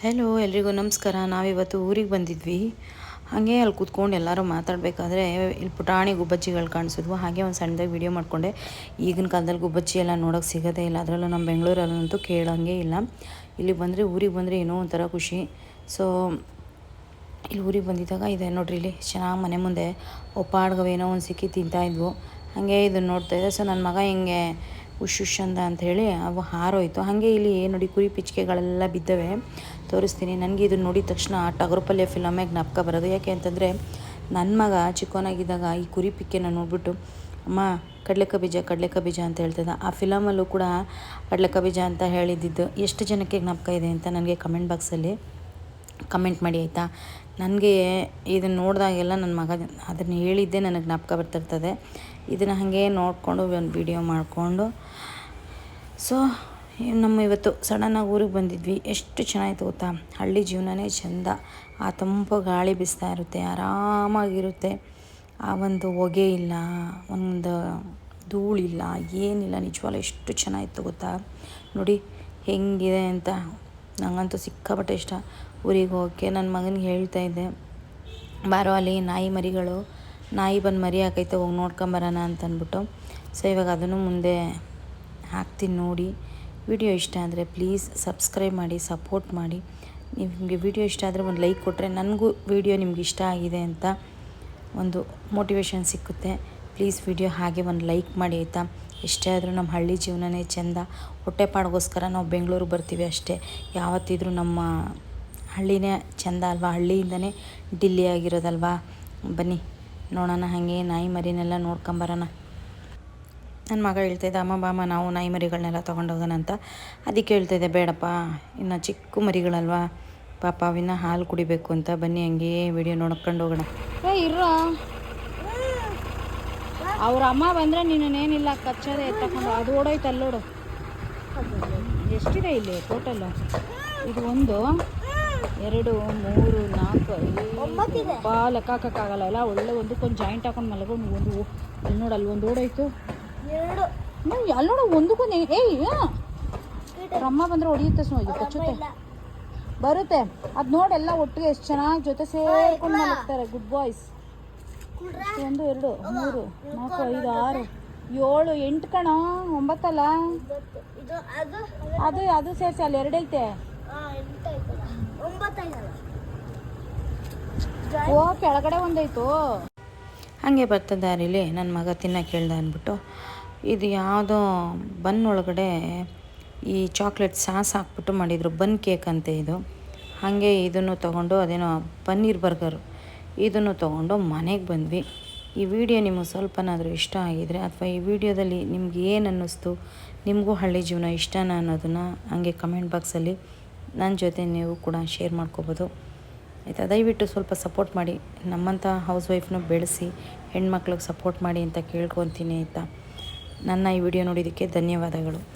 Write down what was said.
Hello ಎಲ್ರಿಗೂ ನಮಸ್ಕಾರ. ನಾವಿವತ್ತು ಊರಿಗೆ ಬಂದಿದ್ವಿ. ಹಾಗೆ ಅಲ್ಲಿ ಕೂತ್ಕೊಂಡು ಎಲ್ಲರೂ ಮಾತಾಡಬೇಕಾದ್ರೆ ಇಲ್ಲಿ ಪುಟಾಣಿ ಗುಬ್ಬಚ್ಚಿಗಳು ಕಾಣಿಸಿದ್ವು. ಹಾಗೆ ಒಂದು ಸಣ್ಣದಾಗಿ ವಿಡಿಯೋ ಮಾಡಿಕೊಂಡೆ. ಈಗಿನ ಕಾಲದಲ್ಲಿ ಗುಬ್ಬಚ್ಚಿ ಎಲ್ಲ ನೋಡೋಕೆ ಸಿಗೋದೇ ಇಲ್ಲ. ಅದರಲ್ಲೂ ನಮ್ಮ ಬೆಂಗಳೂರಲ್ಲಂತೂ ಕೇಳೋಂಗೆ ಇಲ್ಲ. ಇಲ್ಲಿ ಬಂದರೆ ಊರಿಗೆ ಬಂದರೆ ಏನೋ ಒಂಥರ ಖುಷಿ. ಸೊ ಇಲ್ಲಿ ಊರಿಗೆ ಬಂದಿದ್ದಾಗ ಇದೆ ನೋಡ್ರಿ ಇಲ್ಲಿ. ಚೆನ್ನಾಗಿ ಮನೆ ಮುಂದೆ ಒಪ್ಪಾಡ್ಗವೇನೋ ಒಂದು ಸಿಕ್ಕಿ ತಿಂತಾಯಿದ್ವು ಹಾಗೆ ಇದನ್ನು ನೋಡ್ತಾ ಇದ್ದೆ ಸೊ ನನ್ನ ಮಗ ಹಿಂಗೆ ಉಶ್ ಉಶ್ ಅಂದ ಹೇಳಿ ಅವು ಹಾರೋಯ್ತು. ಹಾಗೆ ಇಲ್ಲಿ ನೋಡಿ ಕುರಿ ಪಿಚ್ಕೆಗಳೆಲ್ಲ ಬಿದ್ದವೆ. ತೋರಿಸ್ತೀನಿ. ನನಗೆ ಇದನ್ನು ನೋಡಿದ ತಕ್ಷಣ ಟಗರು ಪಲ್ಯ ಫಿಲಮೇ ಜ್ಞಾಪಕ ಬರೋದು. ಯಾಕೆ ಅಂತಂದರೆ ನನ್ನ ಮಗ ಚಿಕ್ಕವನಾಗಿದ್ದಾಗ ಈ ಕುರಿ ಪಿಕ್ಕೆನ ನೋಡಿಬಿಟ್ಟು, ಅಮ್ಮ ಕಡಲೆಕ ಬೀಜ ಕಡಲೆಕ ಬೀಜ ಅಂತ ಹೇಳ್ತಿದ್ದ. ಆ ಫಿಲಮಲ್ಲೂ ಕೂಡ ಕಡಲೆಕ ಬೀಜ ಅಂತ ಹೇಳಿದ್ದಿದ್ದು. ಎಷ್ಟು ಜನಕ್ಕೆ ಜ್ಞಾಪಕ ಇದೆ ಅಂತ ನನಗೆ ಕಮೆಂಟ್ ಬಾಕ್ಸಲ್ಲಿ ಕಮೆಂಟ್ ಮಾಡಿ, ಆಯಿತಾ? ನನಗೆ ಇದನ್ನು ನೋಡಿದಾಗೆಲ್ಲ ನನ್ನ ಮಗ ಅದನ್ನು ಹೇಳಿದ್ದೇ ನನಗೆ ಜ್ಞಾಪಕ ಬರ್ತಿರ್ತದೆ ಇದನ್ನು ಹಾಗೆ ನೋಡಿಕೊಂಡು ಒಂದು ವಿಡಿಯೋ ಮಾಡಿಕೊಂಡು. ಸೊ ನಮ್ಮ ಇವತ್ತು ಸಡನ್ನಾಗಿ ಊರಿಗೆ ಬಂದಿದ್ವಿ. ಎಷ್ಟು ಚೆನ್ನಾಗಿತ್ತು ಗೊತ್ತಾ? ಹಳ್ಳಿ ಜೀವನನೇ ಚೆಂದ. ಆ ತಂಪು ಗಾಳಿ ಬೀಸ್ತಾ ಇರುತ್ತೆ, ಆರಾಮಾಗಿರುತ್ತೆ. ಆ ಒಂದು ಹೊಗೆ ಇಲ್ಲ, ಒಂದು ಧೂಳಿಲ್ಲ ಏನಿಲ್ಲ, ನಿಜವಾಗ್ಲೂ ಎಷ್ಟು ಚೆನ್ನಾಗಿತ್ತು ಗೊತ್ತಾ? ನೋಡಿ, ಹೆಂಗಿದೆ ಅಂತ. ನನಗಂತೂ ಸಿಕ್ಕಾಪಟ್ಟೆ ಇಷ್ಟ. ಊರಿಗೆ ಹೋಗೋಕ್ಕೆ ನನ್ನ ಮಗನಿಗೆ ಹೇಳ್ತಾ ಇದ್ದೆ, ಬಾರೋ ಅಲ್ಲಿ ನಾಯಿ ಮರಿಗಳು, ನಾಯಿ ಬಂದು ಮರಿ ಹಾಕೈತೆ, ಹೋಗಿ ನೋಡ್ಕೊಂಬರೋಣ ಅಂತ ಅಂದ್ಬಿಟ್ಟು. ಸೊ ಇವಾಗ ಅದನ್ನು ಮುಂದೆ ಹಾಕ್ತೀನಿ ನೋಡಿ. ವಿಡಿಯೋ ಇಷ್ಟ ಆದರೆ ಪ್ಲೀಸ್ ಸಬ್ಸ್ಕ್ರೈಬ್ ಮಾಡಿ, ಸಪೋರ್ಟ್ ಮಾಡಿ. ನಿಮಗೆ ವಿಡಿಯೋ ಇಷ್ಟ ಆದರೆ ಒಂದು ಲೈಕ್ ಕೊಟ್ಟರೆ ನನಗೂ ವಿಡಿಯೋ ನಿಮ್ಗೆ ಇಷ್ಟ ಆಗಿದೆ ಅಂತ ಒಂದು ಮೋಟಿವೇಶನ್ ಸಿಕ್ಕುತ್ತೆ. ಪ್ಲೀಸ್ ವಿಡಿಯೋ ಹಾಗೆ ಒಂದು ಲೈಕ್ ಮಾಡಿ ಆಯಿತಾ? ಎಷ್ಟೇ ಆದರೂ ನಮ್ಮ ಹಳ್ಳಿ ಜೀವನನೇ ಚೆಂದ. ಹೊಟ್ಟೆಪಾಡಿಗೋಸ್ಕರ ನಾವು ಬೆಂಗಳೂರಿಗೆ ಬರ್ತೀವಿ ಅಷ್ಟೇ. ಯಾವತ್ತಿದ್ರೂ ನಮ್ಮ ಹಳ್ಳಿನೇ ಚೆಂದ ಅಲ್ವಾ? ಹಳ್ಳಿಯಿಂದನೇ ಡಿಲ್ಲಿ ಆಗಿರೋದಲ್ವಾ ಬನ್ನಿ, ನೋಡೋಣ, ಹಾಗೆ ನಾಯಿ ಮರಿನೆಲ್ಲ ನೋಡ್ಕೊಂಬರೋಣ. ನನ್ನ ಮಗ ಹೇಳ್ತಾಯಿದ್ದ ಅಮ್ಮ ಬಾಮ ನಾವು ನಾಯಿ ಮರಿಗಳನ್ನೆಲ್ಲ ತೊಗೊಂಡೋಗೋಣ ಅಂತ. ಅದಕ್ಕೆ ಹೇಳ್ತಾಯಿದ್ದೆ ಬೇಡಪ್ಪ ಇನ್ನು ಚಿಕ್ಕ ಮರಿಗಳಲ್ವಾ ಪಾಪ ಅವಿನ್ನ ಹಾಲು ಕುಡಿಬೇಕು ಅಂತ. ಬನ್ನಿ ಹಂಗೆ ವಿಡಿಯೋ ನೋಡ್ಕೊಂಡು ಹೋಗೋಣ. ಏ ಇರೋ ಅವ್ರ ಅಮ್ಮ ಬಂದ್ರೆ ನೀನೇನಿಲ್ಲ ಕಚ್ಚದೆ ಎತ್ತಕೊಂಡು ಅದು ಓಡೋಯ್ತು ಅಲ್ಲೋಡು ಎಷ್ಟಿದೆ ಇಲ್ಲಿ ಟೋಟಲ್ ಇದು ಒಂದು ಎರಡು ಮೂರು ನಾಲ್ಕು ಐದು ಬಾ ಲೆಕ್ಕ ಹಾಕಕ್ಕಾಗಲ್ಲ. ಎಲ್ಲ ಒಳ್ಳೆ ಒಂದಕ್ಕೊಂದು ಜಾಯಿಂಟ್ ಹಾಕೊಂಡು ಮಲಗೊಂಡು ಒಂದು ಅಲ್ಲಿ ನೋಡು ಅಲ್ಲಿ ಒಂದು ಓಡೋಯ್ತು. ಹ್ಞೂ, ಅಲ್ಲಿ ನೋಡು ಒಂದಕ್ಕೊಂದು ಏಯ್ ಬಂದ್ರೆ ಹೊಡಿಯುತ್ತೆ ಸ್ನೋ ಕಚ್ಚುತ್ತೆ ಬರುತ್ತೆ. ಅದು ನೋಡೆಲ್ಲ ಒಟ್ಟಿಗೆ ಎಷ್ಟು ಚೆನ್ನಾಗಿ ಜೊತೆ ಸೇರ್ಕೊಂಡು ಮಲಗ್ತಾರೆ. ಗುಡ್ ಬಾಯ್ಸ್ ಒಂದು ಎರಡು ಮೂರು ನಾಲ್ಕು ಐದು ಆರು ಏಳು ಎಂಟು ಕಣ ಒಂಬತ್ತಲ್ಲ? ಅದು ಅದು ಸೇರಿಸಿ ಅಲ್ಲಿ ಎರಡೈತೆ ಓ ಕೆಳಗಡೆ ಒಂದೈತು ಹಂಗೆ ಬರ್ತಾ ದಾರಿಲಿ ನನ್ನ ಮಗ ತಿನ್ನಕ್ಕೆ ಹೇಳ್ದೆ ಅಂದ್ಬಿಟ್ಟು. ಇದು ಯಾವುದೋ ಬನ್ ಒಳಗಡೆ ಈ ಚಾಕ್ಲೇಟ್ ಸಾಸ್ ಹಾಕ್ಬಿಟ್ಟು ಮಾಡಿದರು, ಬನ್ ಕೇಕ್ ಅಂತ ಇದು. ಹಾಗೆ ಇದನ್ನು ತೊಗೊಂಡು ಅದೇನೋ ಪನ್ನೀರ್ ಬರ್ಗರು ಇದನ್ನು ತೊಗೊಂಡು ಮನೆಗೆ ಬಂದ್ವಿ. ಈ ವಿಡಿಯೋ ನಿಮಗೆ ಸ್ವಲ್ಪನಾದರೂ ಇಷ್ಟ ಆಗಿದರೆ ಅಥವಾ ಈ ವಿಡಿಯೋದಲ್ಲಿ ನಿಮ್ಗೆ ಏನು ಅನ್ನಿಸ್ತು, ನಿಮಗೂ ಹಳ್ಳಿ ಜೀವನ ಇಷ್ಟನಾ ಅನ್ನೋದನ್ನು ಹಾಗೆ ಕಮೆಂಟ್ ಬಾಕ್ಸಲ್ಲಿ ನನ್ನ ಜೊತೆ ನೀವು ಕೂಡ ಶೇರ್ ಮಾಡ್ಕೋಬೋದು. ಆಯಿತಾ, ದಯವಿಟ್ಟು ಸ್ವಲ್ಪ ಸಪೋರ್ಟ್ ಮಾಡಿ, ನಮ್ಮಂಥ ಹೌಸ್ ವೈಫ್ನೂ ಬೆಳೆಸಿ, ಹೆಣ್ಮಕ್ಳಿಗೆ ಸಪೋರ್ಟ್ ಮಾಡಿ ಅಂತ ಕೇಳ್ಕೊತೀನಿ ಆಯಿತಾ? ನನ್ನ ಈ ವಿಡಿಯೋ ನೋಡಿದ್ದಕ್ಕೆ ಧನ್ಯವಾದಗಳು.